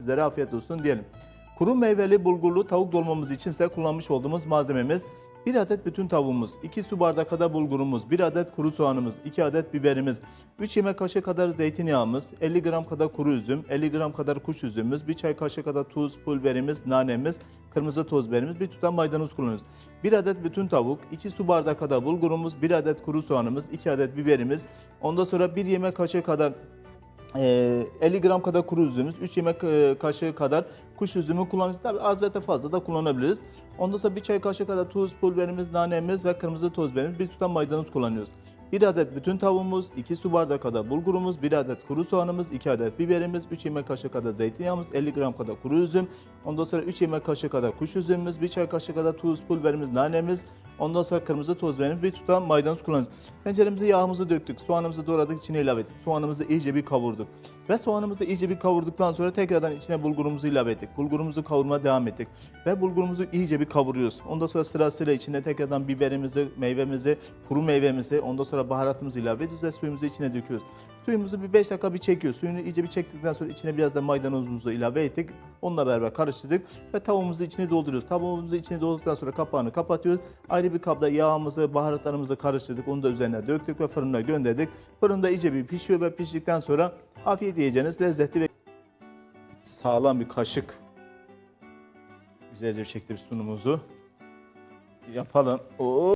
Sizlere afiyet olsun diyelim. Kuru meyveli bulgurlu tavuk dolmamız için ise kullanmış olduğumuz malzememiz 1 adet bütün tavuğumuz, 2 su bardağı kadar bulgurumuz, 1 adet kuru soğanımız, 2 adet biberimiz, 3 yemek kaşığı kadar zeytinyağımız, 50 gram kadar kuru üzüm, 50 gram kadar kuş üzümümüz, 1 çay kaşığı kadar tuz, pul biberimiz, nanemiz, kırmızı toz biberimiz, bir tutam maydanoz kullanıyoruz. 1 adet bütün tavuk, 2 su bardağı kadar bulgurumuz, 1 adet kuru soğanımız, 2 adet biberimiz, ondan sonra 1 yemek kaşığı kadar 50 gram kadar kuru üzümümüz, 3 yemek e, kaşığı kadar kuş üzümü kullanıyoruz. Tabii az ve de fazla da kullanabiliriz. Ondan sonra bir çay kaşığı kadar tuz, pul biberimiz, nanemiz ve kırmızı toz biberimiz, bir tutam maydanoz kullanıyoruz. 1 adet bütün tavuğumuz, 2 su bardağı kadar bulgurumuz, 1 adet kuru soğanımız, 2 adet biberimiz, 3 yemek kaşığı kadar zeytinyağımız, 50 gram kadar kuru üzüm, ondan sonra 3 yemek kaşığı kadar kuş üzümümüz, 1 çay kaşığı kadar tuz, pul biberimiz, nanemiz, ondan sonra kırmızı toz biberimiz, bir tutam maydanoz kullanıyoruz. Tenceremize yağımızı döktük, soğanımızı doğradık, içine ilave ettik. Soğanımızı iyice bir kavurduk. Ve soğanımızı iyice bir kavurduktan sonra tekrardan içine bulgurumuzu ilave ettik. Bulgurumuzu kavurmaya devam ettik. Ve bulgurumuzu iyice bir kavuruyoruz. Ondan sonra sırasıyla içine tekrardan biberimizi, meyvemizi, kuru meyvemizi, ondan sonra baharatımızı ilave ediyoruz ve suyumuzu içine döküyoruz. Suyumuzu bir 5 dakika bir çekiyor. Suyunu iyice bir çektikten sonra içine biraz da maydanozumuzu ilave ettik. Onunla beraber karıştırdık ve tavuğumuzu içine dolduruyoruz. Tavuğumuzu içine doldurduktan sonra kapağını kapatıyoruz. Ayrı bir kabda yağımızı, baharatlarımızı karıştırdık. Onu da üzerine döktük ve fırına gönderdik. Fırında iyice bir pişiyor ve piştikten sonra afiyet yiyeceğiniz lezzetli ve sağlam bir kaşık güzelce bir şekilde bir sunumuzu yapalım. Oo.